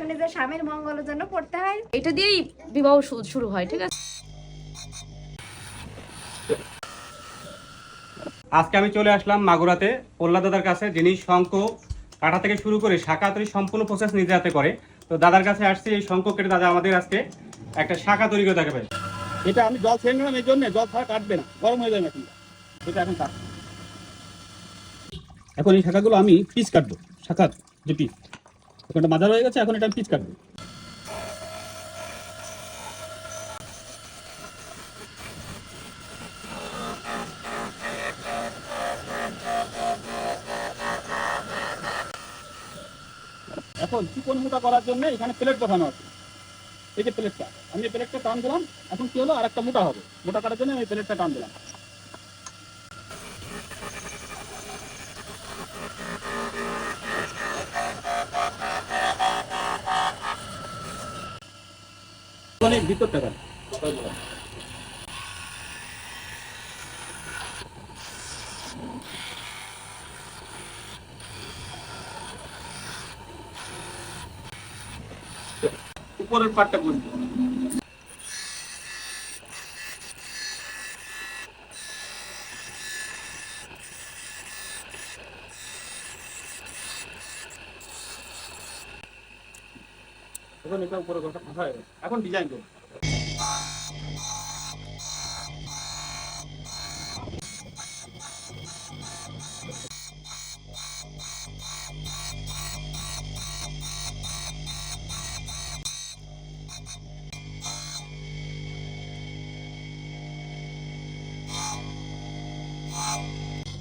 শুনি যে স্বামীর মঙ্গলের জন্য পড়তে হয়। এটা দিয়েই বিবাহ শুরু হয় ঠিক আছে? আজকে আমি চলে আসলাম মাগুরাতে। পল্লা দাদার কাছে যিনি শঙ্খ কাটা থেকে শুরু করে শাখা তৈরি সম্পূর্ণ প্রসেস নিজে হাতে করে। তো দাদার কাছে আসছি এই শঙ্খ কেটে দাদা আমাদের আজকে একটা শাখা তৈরি করে দেখাবে। এটা আমি জল ছেড়ে নিলাম এই জন্য জল ছাড়া কাটবে না গরম হয়ে যাবে এখন। এটা এখন কাট। এখন এই শাখাগুলো আমি পিস কাটবো শাখার যে পিস এটা মাঝার হয়ে গেছে, এখন এটা পিস কাটবো। এখন চিকন মোটা করার জন্য এখানে প্লেট বসানো আছে। এই যে প্লেটটা আমি প্লেটটা টান দিলাম, এখন কি হলো? আর একটা মোটা হবে। মোটা করার জন্য আমি প্লেটটা টান দিলাম। অনেক ভিতর কাট উপরের পাটটা বুঝব এখন এটা উপরে কথা ফাঁকা হয়ে গেছে। এখন ডিজাইন করব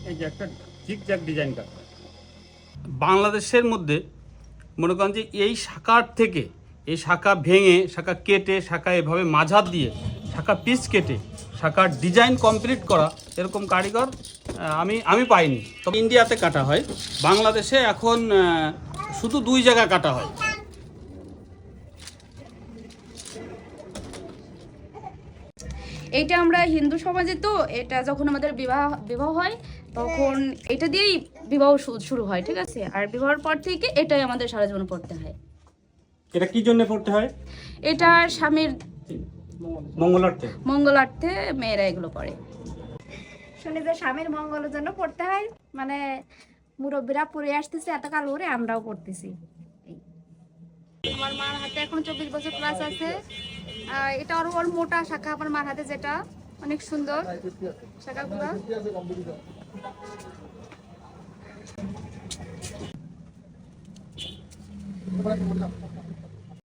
এই বাংলাদেশের মধ্যে মনে করেন যে এই শাখার থেকে এই শাখা ভেঙে, শাখা কেটে, শাখা এভাবে মাঝার দিয়ে, শাখা পিস কেটে, শাখার ডিজাইন কমপ্লিট করা এরকম কারিগর আমি আমি পাইনি। তবে ইন্ডিয়াতে কাটা হয়, বাংলাদেশে এখন শুধু দুই জায়গায় কাটা হয়। এইটা আমরা হিন্দু সমাজে তো, এটা যখন আমাদের বিবাহ বিবাহ হয়, তখন এটা দিয়েই বিবাহ শুরু হয়, ঠিক আছে? আর বিবাহের পর থেকে এটাই আমাদের সারা জীবন পড়তে হয়। এটা কি জন্য পড়তে হয়? এটা স্বামীর মঙ্গলার্থে। মঙ্গলার্থে মেয়েরা এগুলো পড়ে। শুনি যে স্বামীর মঙ্গলের জন্য পড়তে হয় মানে মুরব্বীরা পড়ে আসতেছে এত কাল করে আমরাও পড়তেছি। আমার মার হাতে এখন চব্বিশ বছর প্লাস আছে। এটা আরও ওর মোটা শাখা আমার মার হাতে যেটা অনেক সুন্দর শাখাগুলো।